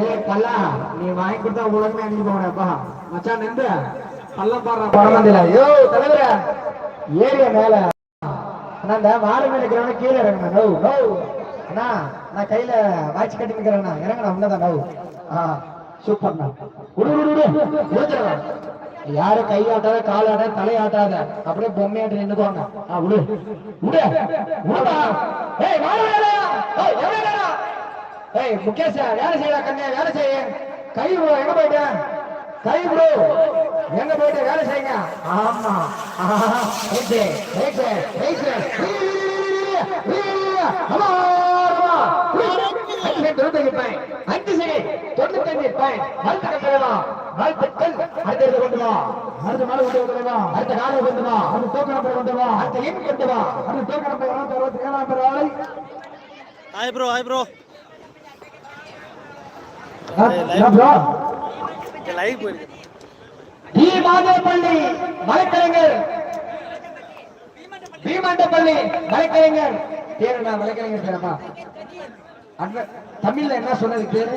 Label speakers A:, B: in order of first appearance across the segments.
A: ஏய் கல்லா நீ வாங்கி கொடுத்தா உலகமே அணிஞ்சு போனப்பா மச்சான் நின்று பல்ல பாடுற பரமந்தில ஐயோ தலைவர. ஏரிய மேல. அந்த இந்த மேல இருக்கிறவன கீழே இறங்கணும் நோ நோ. அண்ணா நான் கையில வாட்ச் கட்டி நிக்கிறேண்ணா இறங்கணும் உன்னதான் நோ. ஆ சூப்பர்ண்ணா விடு விடு விடு விடுச்சுடா யாரும் கை ஆட்டாத கால் ஆட்டாத தலை ஆட்டாத. அப்படியே பொம்மையாட்டு நின்னுக்குவாங்க ஆ விடு விடு விடுடா ஏய் மாடு ஏய் முகேஷ் வேலை செய்யலாம் கண்ணே வேலை செய்ய கை ப்ரோ எங்க போயிட்ட? கை ப்ரோ எங்க போயிட்டு? வேலை செய்யுங்க. ஆமா. ஓகே ஓகே ஓகே அடுத்த கொண்டு கொண்டு வா. அடுத்த காலை கொண்டு வா. அடுத்த எண் கொண்டு வா. அடுத்த ஏழாம் பேர்
B: hi bro hi bro
A: Mathepalli பேரு நான் தமிழ்ல என்ன சொன்னது பேரு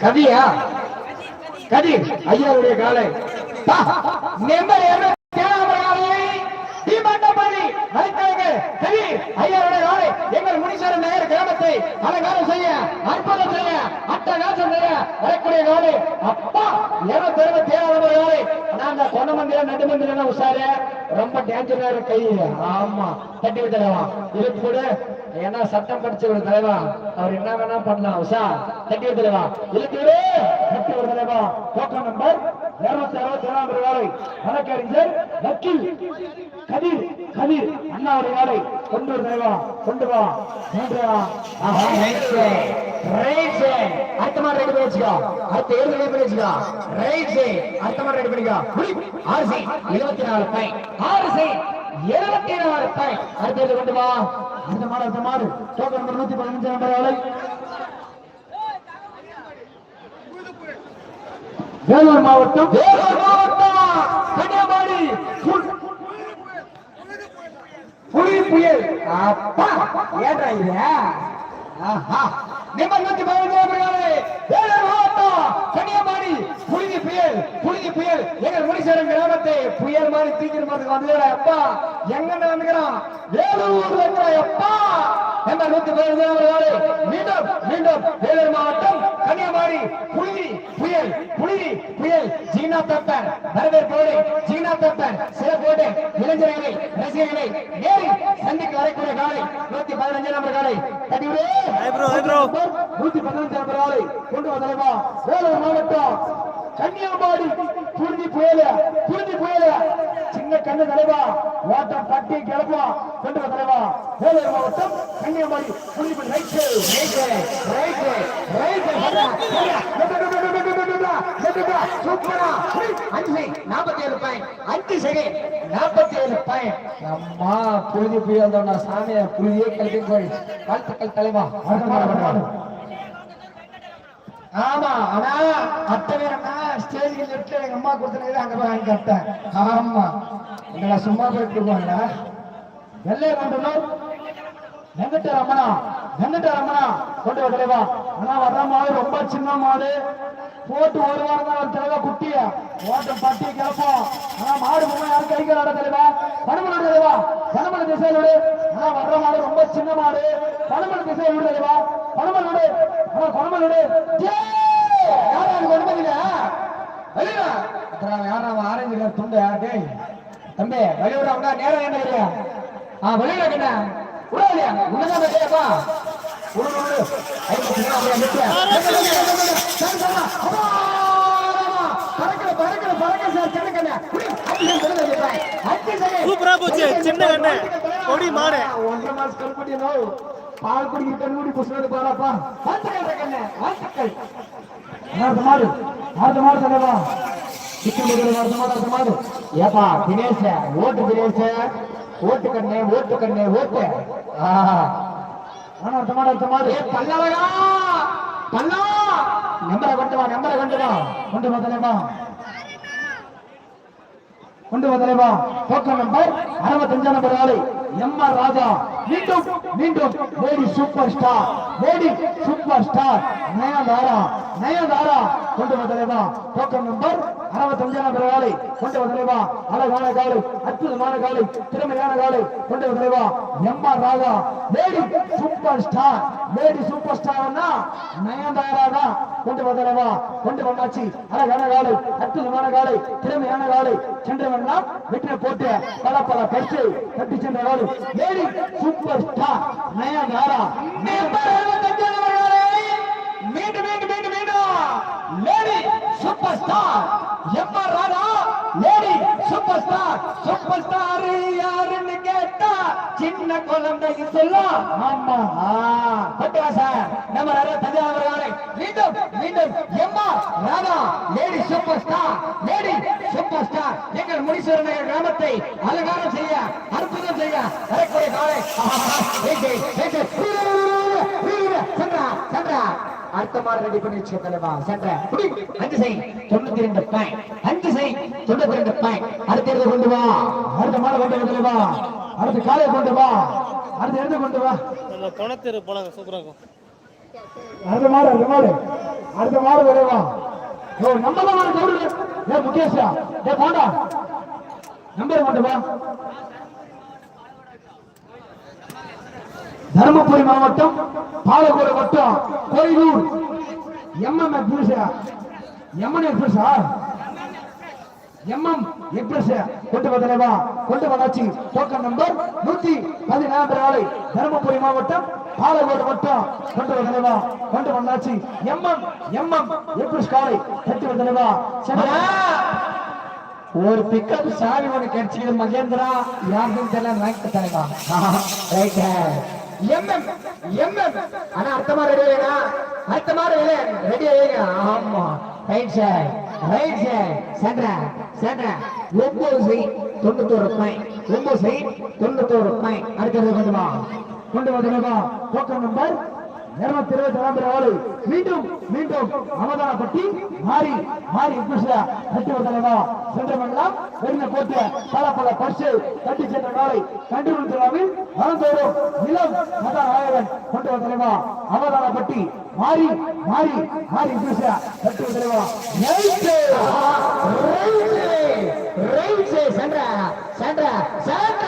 A: கதியா கதி ஐயாவுடைய காலை நெம்பர் என்ன தேனாமராவை கதி ஐயாவுடைய காலை கிராமத்தை அலங்காரம் செய்ய அற்புதம் செய்ய அட்டகாசம் செய்ய வரக்கூடிய நாடு அப்பா எவன் பெருமை தேவையான நான் நாங்க கொண்ட மந்திரம் நடு மந்திரம் உஷாரு. ரொம்ப டேஞ்சரான கை. ஆமா தட்டி விட்டுறவா இது கூட ஏன்னா சட்டம் படிச்ச ஒரு தலைவா. அவர் என்ன வேணா பண்ணலாம் உஷா. தட்டி விட்டுறவா இழுத்து தட்டி ஒரு தலைவா. டோக்கன் நம்பர் இருநூத்தி அறுபத்தி ஏழாம் வேலை வழக்கறிஞர் வக்கீல் கதிர் கதிர் அண்ணா ஒரு கொண்டு வா கொண்டு வா. ஆஹா, right side, right அடுத்த மாதிரி ரெடி பண்ணி அடுத்த ஏழு ரெடி பண்ணி வச்சுக்கோ? ரைட் சைட் அடுத்த மாதிரி ரெடி பண்ணிக்கோ. புடி. ஆறு சைட் இருபத்தி நாலு பை. ஆர்சி சைட் இருபத்தி நாலு பை. அடுத்த ஏழு கொண்டு வா. அடுத்த மாடு அடுத்த மாடு. டோக்கன் நம்பர் நூத்தி பதினஞ்சு நம்பர் வேலை வேலூர் மாவட்டம். வேலூர் மாவட்டம். கன்னியாகுமரி. புலி புயல். அப்பா ஏடா இது? ஆஹா. நிம்மதி நூத்தி பதினஞ்சு நபர்களே வேலூர் மாவட்டம் கன்னியாகுமரி. புலிகி புயல் புழுதி புயல். எங்கள் முனீஸ்வரன் கிராமத்தை புயல் மாதிரி தீக்கிரமாதுக்கு வந்துடா அப்பா. எங்க வந்துக்கிறான்? வேலூர் வந்துடா அப்பா. என்ற நூத்தி பதினஞ்சு மீண்டும் மீண்டும் வேலூர் மாவட்டம் கன்னியாகுமரி புலிகி புயல் புலிகி புயல். ஜீனா தப்பன் வரவேற்போடு ஜீனா தப்பன் சிறப்போடு இளைஞர்களை ரசிகர்களை நேரில் சந்திக்க வரக்கூடிய காலை நூத்தி பதினஞ்சு நம்பர் காலை. நூத்தி பதினஞ்சு நம்பர் காலை. கொண்டு வா தலைவா. வேலூர் மாவட்டம் கன்னியாகுமரி. புரிஞ்சு புயல புரிஞ்சு புயல. சின்ன கண்ணு தலைவா ஓட்டம் பட்டி கிளப்பா கொண்டு வா தலைவா. வேலூர் மாவட்டம் கன்னியாகுமரி புரிஞ்சு புயல் ரைட் ரைட் ரைட் சூப்பரா? அஞ்சு நாற்பத்தி ஏழு பாயிண்ட் அஞ்சு சரி நாற்பத்தி ஏழு பாயிண்ட் அம்மா புழுதி புயல் சாமியை புழுதியே கல்வி போய் வாழ்த்துக்கள் தலைவா. ஆமா ஆனா அத்தனை அண்ணா ஸ்டேஜ்ல லெஃப்ட்ல எங்க அம்மா கொடுத்தனது அங்க போய் வாங்கி கட்டேன். ஆமா. எங்களை சும்மா போயிட்டு இருப்பாங்களா வெள்ளை கொண்டணும் வெங்கட்ட ரமணா வெங்கட்ட ரமணா கொண்டு வா. தலைவா ஆனா வர்ற மாடு ரொம்ப சின்ன மாடு. போட்டு ஒரு வாரம் தான் தலைவா குட்டிய. ஓட்டம் பட்டி கிளப்போம். ஆனா மாடு பொம்மை யாரும் கை காட தலைவா. ஆனா வர்ற மாடு ரொம்ப சின்ன மாடு. பணமலை திசையில் தலைவா பணமலோடு ஆனா பணமலோடு யாரும் ஒன்பதுல வெளியில. அப்புறம் யாரும் ஆரஞ்சு கலர் துண்டு. டேய் தம்பி வெளியூர் நேரம் என்ன இல்லையா? ஆ உடு உடு ஐம்பது ரூபா அப்படியே நிக்க. சரி, சரி, அப்பா, ராமா. பறக்குற, பறக்குற, பறக்குற சார், சின்ன கண்ணு. புடி, அஞ்சு செகண்ட் விடுதலை செய்யறேன். அஞ்சு செகண்ட்.
B: சூப்பரா போச்சு, சின்ன கண்ணு. கொடி மாடு.
A: ஒன்றரை மாசம் கருப்பட்டி நோ. பால் குடிக்க கண்மூடி புசுனது பாராப்பா வாழ்த்துக்கள் கண்ணு வாழ்த்துக்கள் அடுத்த மாடு அடுத்த மாடு தலைவா சிக்கன் முதல்ல அடுத்த மாடு அடுத்த மாடு. ஏப்பா தினேஷ ஓட்டு தினேஷ. ஓட்டு கண்ணே ஓட்டு கண்ணே ஓட்டு. அடுத்த மாடு அடுத்த மாடு. பல்லவகா! பல்லா நம்பரை கொண்டு வா நம்பரை கொண்டு வா. கொண்டு வா தலைவா. கொண்டு வா தலைவா. டோக்கன் நம்பர் அறுபத்தஞ்சாம் நம்பர் ஆளு எம் ஆர் ராஜா. மீண்டும் மீண்டும் Modi super star. Modi super star. Nayanthara. Nayanthara. கொண்டு வா டோக்கன் நம்பர் அறுபத்தஞ்சு நம்பர் காலை கொண்டு வா தலைவா அழகான காலை அற்புதமான காலை திறமையான காலை கொண்டு வா தலைவா எம்மா Raaga. Lady super star lady super ஸ்டார்னா Nayanthara தான் கொண்டு வா கொண்டு வந்தாச்சு அழகான காலை அற்புதமான காலை திறமையான காலை. சென்றவன்னா வெற்றியை போட்டு பல பல பரிசு கட்டி சென்ற காலை lady super star Nayanthara. Number மீண்டும் மீண்டும் மீண்டும் மீண்டும். Lady super star M R Radha lady super star super star யாருன்னு கேட்டா சின்ன குழந்தைக்கு சொல்லும் ஆமா பட்டுவா சார் நம்ம நிறைய தஞ்சாவூர் மீண்டும் மீண்டும் M R Radha lady super star lady super star எங்கள் முனீஸ்வரன் நகர் கிராமத்தை அலங்காரம் செய்ய அற்புதம் செய்ய வரக்கூடிய காலை அடுத்த மாதிரி ரெடி பண்ணி வச்சு தலைவா. சென்ற அஞ்சு செய். தொண்ணூத்தி ரெண்டு பாயிண்ட் அஞ்சு செய். தொண்ணூத்தி ரெண்டு பாயிண்ட் அடுத்த கொண்டு வா? அடுத்த மாலை கொண்டு வா தலைவா. அடுத்த காலை கொண்டு வா. அடுத்த எடுத்து கொண்டு வா?
B: நம்ம பணத்தெரு போனாங்க சூப்பரா இருக்கும்.
A: அடுத்த மாடு அடுத்த மாடு அடுத்த மாடு தலைவா. ஓ நம்ம தான் மாடு ஏ முகேஷா. ஏ போண்டா நம்பர் கொண்டு வா. தருமபுரி மாவட்டம் பாலக்கோடு வட்டம் Koilur. M M express M N எக்ஸ்பிரஸா MM express கொண்டு வந்தலைவா கொண்டு வந்தாச்சு டோக்கன் நம்பர் நூத்தி பதினாறு ஆளை தருமபுரி மாவட்டம் பாலக்கோடு வட்டம். கொண்டு வந்தலைவா கொண்டு வந்தாச்சு எம்எம் எம்எம் எக்ஸ்பிரஸ் காலை கட்டி வந்தலைவா ஒரு பிக்கப் சாவி ஒன்று கிடைச்சிக்கிது மகேந்திரா. யாருக்கும் தெரியல வாங்கி தலைவா ரைட் எம்எம் எம்எம். ஆனா அர்த்தமா ரெடி ஆயினா அர்த்தமா ரெடி ஆயிங்க ஆமா. ரைட் சார் ரைட் சார் சென்ற சென்ற ஒன்பது சை தொண்ணூத்தோரு பாயிண்ட் ஒன்பது சை தொண்ணூத்தோரு பாயிண்ட் அடுத்தது கொண்டு வா. கொண்டு வா போக்கம் நம்பர் இருநூத்தி இருபத்தி நான்கு ஆளு மீண்டும் மீண்டும் அவதானப்பட்டி மாறி மாறி இங்கிலீஷ்ல கட்டி வந்தவா மண்டலம் வெளியில போட்டு பல பல பரிசு கட்டி சென்ற நாளை கண்டுபிடித்தவாவில் வளர்ந்தோறும் இளம் கதாநாயகன் கொண்டு வந்தவா அவதானப்பட்டி மாறி மாறி மாறி இங்கிலீஷ்ல கட்டி வந்தவா சென்ற சென்ற சென்ற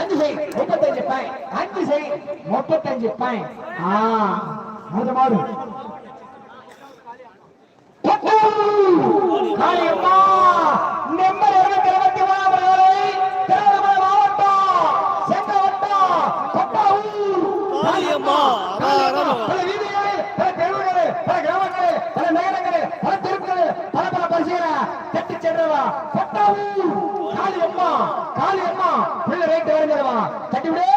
A: அஞ்சு செய் பாயிண்ட் அஞ்சு செய். முப்பத்தஞ்சு பாயிண்ட் ஆ அது மாடு காளியம்மா நம்பர் இருநூத்தி இருபத்தி மூணாவது திருவண்ணாமலை மாவட்டம் செங்கவட்டம் கொட்டாவூர்
B: காளியம்மா, அபாரமா.
A: பல வீதிகளில் பல தெருவுகளில் பல கிராமங்களில் பல நகரங்களில் பல தெருக்களில் பல பல பரிசுகளை தட்டி சென்றவா கொட்டாவூர் காளியம்மா காளியம்மா பிள்ளை ரைட்டு வருகிறவா தட்டி விடு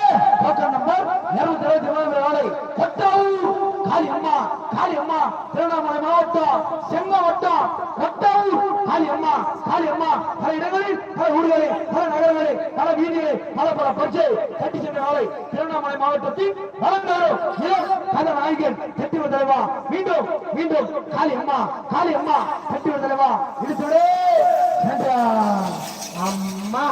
A: டோக்கன் நம்பர் இருநூத்தி இருபத்தி மூணாவது ஆளை கொட்டாவூர் காளியம்மா காளியம்மா திருவண்ணாமலை மாவட்டம் செங்கவட்டம் கொட்டாவூர் காளியம்மா காளியம்மா பல இடங்களில் பல ஊர்களில் பல நகரங்களில் பல வீதிகளில் பல பல பச்சை கட்டி சென்ற நாளை திருவண்ணாமலை மாவட்டத்தில் வளர்ந்தாலும் இளம் கதாநாயகன் கட்டி வந்தலைவா மீண்டும் மீண்டும் காளியம்மா காளியம்மா கட்டி வந்தலைவா இழுத்துவிடு சென்றா அம்மா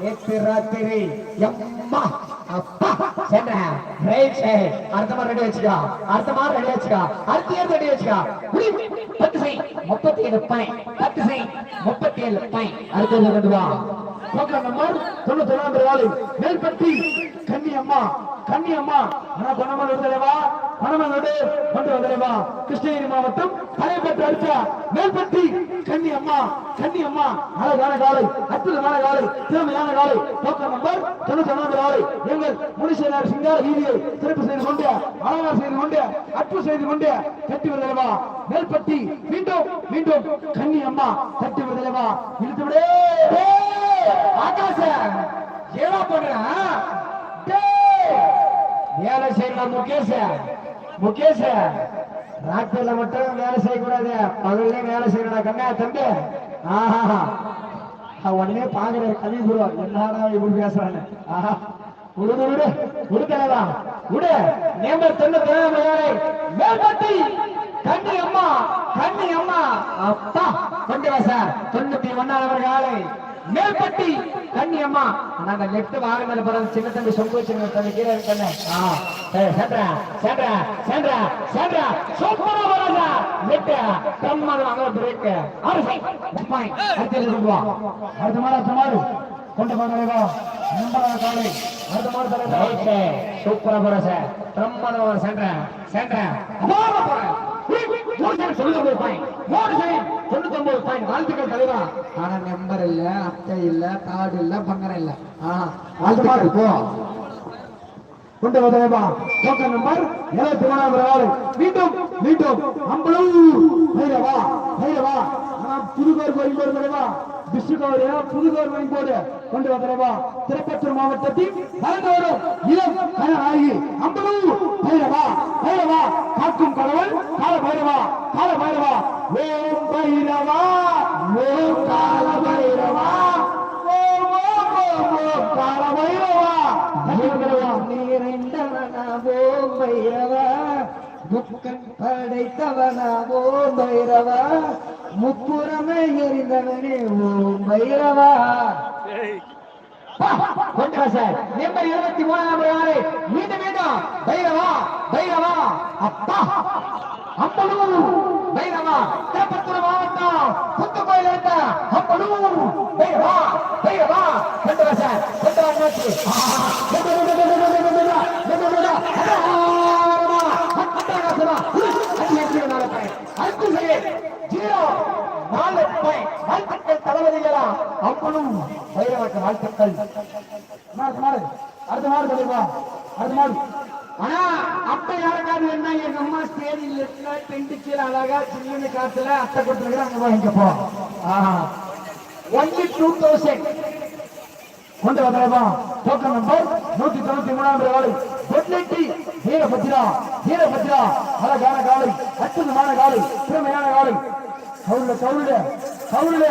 A: நேற்று ராத்திரி அம்மா அப்பா. ரைட் சைடு அடுத்த மாதிரி ரெடி வச்சுக்கா. அடுத்த மாதிரி ரெடி வச்சுக்கா. அடுத்த ஏர் ரெடி வச்சுக்கா? பத்து செய். முப்பத்தி ஏழு பாயிண்ட் பத்து செய். முப்பத்தி ஏழு பை அடுத்தது கொண்டு வா? டோக்கன் நம்பர் தொண்ணூத்தி ஒன்பது ஆளு மேல்பட்டி கன்னி அம்மா கன்னி அம்மா ஆனா பணமன் விடுதலைவா பணமன் விடு கொண்டு வந்தலைவா கிருஷ்ணகிரி மாவட்டம் பழையப்பட்டு அடிச்ச. மேல்பட்டி கன்னி அம்மா கன்னி அம்மா. அழகான காலை அற்புதமான காலை திறமையான காலை. தோக்க நம்பர் தொண்ணூத்தி ஒன்பது ஆளு எங்கள் முனிசேனார் சிங்கார வீதியை சிறப்பு செய்து கொண்டு அழகா செய்து கொண்டு அற்பு செய்து கொண்டு கட்டி வந்தலைவா மேல்பட்டி மீண்டும் மீண்டும் கன்னி அம்மா கட்டி வந்தலைவா இழுத்து விடு ஆகாச ஏவா பண்ற வேலை செய்யலாம் முகேஷ. முகேஷ. ராத்திரில மட்டும் வேலை செய்யக்கூடாது. பகல்ல வேலை செய்யணும் கண்ணா தம்பி. ஆஹா உடனே பாக்குற கவி குரு. என்னடா இப்படி பேசுறான்னு ஆஹா. விடுது விடு விடுதலவா விடு நேம்பர் தொண்ணு திறமையாரை மேற்பட்டி கண்ணி அம்மா. கண்ணி அம்மா. அப்பா கொண்டு வா சார். தொண்ணூத்தி ஒன்னாவது காலை. மேல்பட்டி கண்ணியம்மா நாங்க லெஃப்ட் வாகன படம் சின்ன தம்பி சொம்பு சின்ன தம்பி கீழே இருக்கேன் சேட்ரா சேட்ரா சேட்ரா சேட்ரா சூப்பரா வராங்க லெஃப்ட் பிரமாதம் அங்க பிரேக் ஆறு சை பாயிண்ட் அடுத்து கொண்டு வா. அடுத்த மாடு அடுத்த மாடு. கொண்டு போங்க நம்பர் காலை அடுத்த மாடு தலைவர் சூப்பரா போற சார் பிரமாதம் சேட்ரா சேட்ரா போற. பாயிண்ட் வாழ்த்துக்கள் தலைவா. ஆனா நம்பர் இல்ல அத்தை இல்ல கார்டு இல்ல பங்கரம் இல்ல. வாழ்த்துக்கள் போ. கொண்டு வந்தவா டோக்கன் நம்பர் இருபத்தி மூணாம் ஆளு மீண்டும் மீண்டும். அம்பலூர் பைரவா பைரவா ஆனா புதுகோர் கோயில் போடு தலைவா டிஸ்ட்ரிக்ட் புதுகோர் கோயில் போடு. கொண்டு வந்தவா திருப்பத்தூர் மாவட்டத்தில் வளர்ந்து இளம் கனநாயகி. அம்பலூர் பைரவா பைரவா காக்கும் கடவுள் கால பைரவா கால பைரவா. ஓம் பைரவா ஓம் கால பைரவா.
C: முக்கன் படைத்தவனாவோ பைரவா முப்புறமே எரிந்தவனே ஓம் பைரவா
A: கொண்டு சார் நம்பர் இருபத்தி மூணாம் ஆறு மீண்டும் மீண்டும் பைரவா பைரவா அப்பா அம்பலூர் பைரவா திருப்பத்தூர் மாவட்டம் புத்துக்கோயில் இருக்க அம்பலூர் பைரவா பைரவா கொண்டு சார் கொண்டு வா நோக்கி கொண்டு வா, கொண்டு வா, கொண்டு வா, கொண்டு வா, கொண்டு வா, கொண்டு வா. அட்டகாசமா. அடி, அடி, நாலு பாயிண்ட். அஞ்சு ஜீரோ. நாலு பாயிண்ட். வாழ்த்துக்கள். தளபதிகளா அப்பனும் பைரவாக்கு வாழ்த்துக்கள் அடுத்த மாடு சொல்லிடுவா. அடுத்த மாடு. ஆனா அப்ப யாருக்காவது என்ன எங்க அம்மா ஸ்டேஜில் இருக்க டென்ட் கீழே அழகா சின்ன காத்துல அத்தை கொடுத்துருக்க அங்க வாங்கிக்க போ. ஒன்லி டூ தௌசண்ட் கொண்டு வந்தா டோக்கன் நம்பர் நூத்தி தொண்ணூத்தி மூணாம் ரூபாய் பொட்லெட்டி வீரபத்ரா வீரபத்ரா அழகான காலை அற்புதமான காலை திறமையான காலை. கவுல கவுல கவுல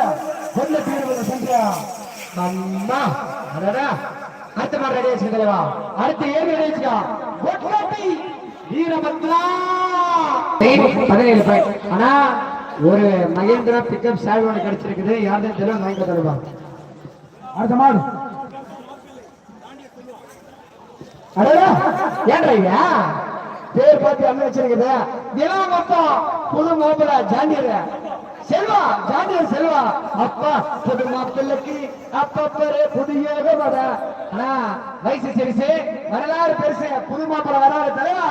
A: பொட்லெட்டி வீரபத்ரா சென்றா அம்மா அடடா. அடுத்த மாதிரி ரெடி வச்சுக்க தலைவா. அடுத்த ஏழு ரெடி வச்சுக்கா பொட்லெட்டி வீரபத்ரா. பதினேழு பாயிண்ட் ஆனா ஒரு மகேந்திரா பிக்கப் சேவ் ஒன்று கிடைச்சிருக்குது. யாரும் தெரியல வாங்கிக்க தலைவா. அடுத்த மாடு அடடா பேர் பார்த்து அண்ணன் வச்சிருக்குது. தினம் மொத்தம் புது மாப்பிள ஜாண்டியர் செல்வா ஜாண்டியர் செல்வா. அப்பா புது மாப்பிள்ளைக்கு அப்பா பேரு புது யோகமட ஆனா வயசு சிறுசு வரலாறு பெருசு. புது மாப்பிள வராரு தலைவா.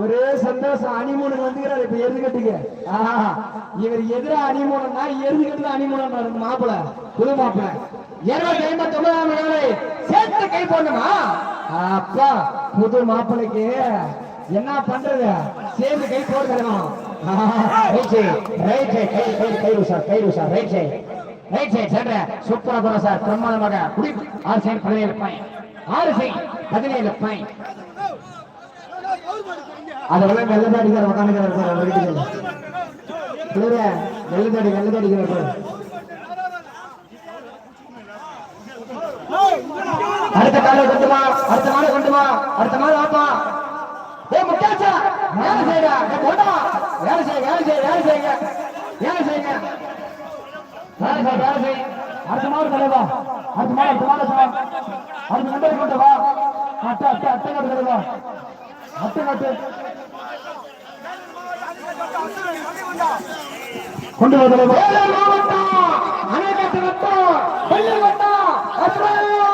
A: ஒரே சந்தோஷம் அனிமூனுக்கு வந்துக்கிறாரு இப்ப எருது கட்டுங்க ஆஹா இவர் எதிரா அனிமூனம்னா எருது கட்டுல அனிமூனம் மாப்பிள புது மாப்பிள இருநூத்தி ஐம்பத்தி ஒன்பதாம் நாளை சேர்த்து கை போடணுமா? அப்பா புது மாப்பிளைக்கு என்ன பண்றது? சேர்ந்து கை போடுறோம் ரைட் சைடு ரைட் கை கை கை சார் கை sir right side right side சென்ற. சூப்பரா போறோம் சார் பிரமாதமாக குடி ஆறு சைடு பதினேழு பாயிண்ட் ஆறு சைடு பதினேழு பாயிண்ட் அதெல்லாம் வெள்ளதாடி அடிக்கிற உட்காந்துக்கிறார் சார் வெள்ளதாடி வெள்ளதாடி அடிக்கிறார் அடுத்த கால கொண்டுமா? அடுத்த மாலை கொண்டுமா? அடுத்த மாலை வாப்பா. ஏ முட்டாச்சா? வேலை செய்யுங்க கொண்டா வேலை செய்ய வேலை செய்ய வேலை செய்யுங்க. வேலை செய்யுங்க. வேலை செய்ய வேலை செய் அடுத்த மாடு தலைவா அடுத்த மாடு அடுத்த மாடு சார் அடுத்த நம்பரை கொண்டு வா. அட்டை அட்டை அட்டை கட்டு தலைவா அட்டை கட்டு கொண்டு வா தலைவா மாவட்டம் கட்டு வட்டம் வெள்ளி வட்டம்